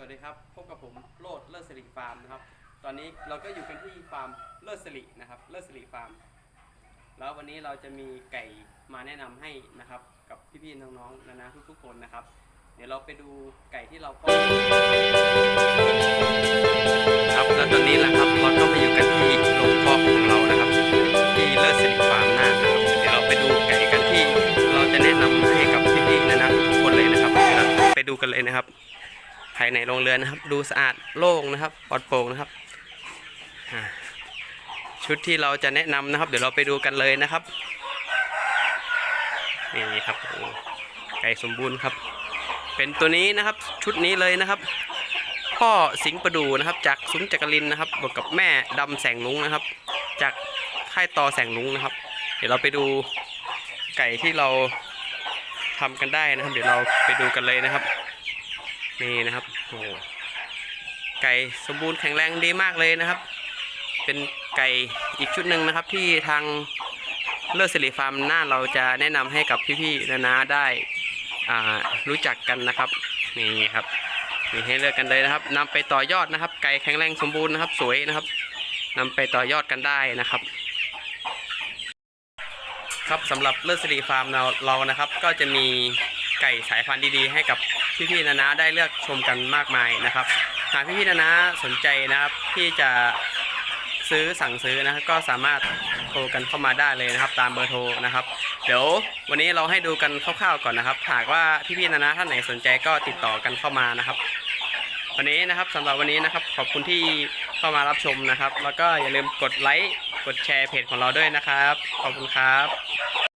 สวัสดีครับ พบกับผมโลดเลิศสิริฟาร์มนะครับ ตอนนี้เราก็อยู่กันที่ฟาร์มเลิศสิรินะครับ เลิศสิริฟาร์ม แล้ววันนี้เราจะมีไก่มาแนะนำให้นะครับ กับพี่ๆน้องๆนานาทุกๆคนนะครับ เดี๋ยวเราไปดูไก่ที่เราเพาะครับแล้วตอนนี้แหละครับเราก็มาอยู่กันที่โรงเพาะของเรานะครับที่เลิศสิริฟาร์มน่านนะครับเดี๋ยวเราไปดูไก่กันที่เราจะแนะนำให้กับพี่ๆนานาทุกคนเลยนะครับ ไปดูกันเลยนะครับ ภายในโรงเรือนนะครับ ดูสะอาดโล่งนะครับปลอดโปร่งนะครับ ชุดที่เราจะแนะนำนะครับ เดี๋ยวเราไปดูกันเลยนะครับนี่ครับไก่สมบูรณ์ครับ เป็นตัวนี้นะครับชุดนี้เลยนะครับพ่อสิงประดูนะครับ จากซุ้มจักรินนะครับบวกกับแม่ดำแสงลุงนะครับ จากค่ายตอแสงลุงนะครับ เดี๋ยวเราไปดูไก่ที่เราทำกันได้นะครับ เดี๋ยวเราไปดูกันเลยนะครับ นี่นะครับ โอ้ไก่สมบูรณ์แข็งแรงดีมากเลยนะครับ เป็นไก่อีกชุดหนึ่งนะครับ ที่ทางเลิศสิริฟาร์มหน้าเราจะแนะนำให้กับพี่ๆนานาได้รู้จักกันนะครับนี่ครับมีให้เลือกกันเลยนะครับนำไปต่อยอดนะครับ ไก่แข็งแรงสมบูรณ์นะครับ สวยนะครับนำไปต่อยอดกันได้นะครับ ครับสำหรับเลิศสิริฟาร์มเราเรานะครับ ก็จะมี ไก่สายพันธุ์ดีๆ ให้กับพี่ๆนานาได้เลือกชมกันมากมายนะครับ หากพี่ๆนานาสนใจนะครับที่จะซื้อสั่งซื้อนะครับก็สามารถโทรกันเข้ามาได้เลยนะครับ ตามเบอร์โทรนะครับ เดี๋ยววันนี้เราให้ดูกันคร่าวๆก่อนนะครับ หากว่าพี่ๆนานาท่านไหนสนใจก็ติดต่อกันเข้ามานะครับ วันนี้นะครับสำหรับวันนี้นะครับขอบคุณที่เข้ามารับชมนะครับ แล้วก็อย่าลืมกดไลค์กดแชร์เพจของเราด้วยนะครับ ขอบคุณครับ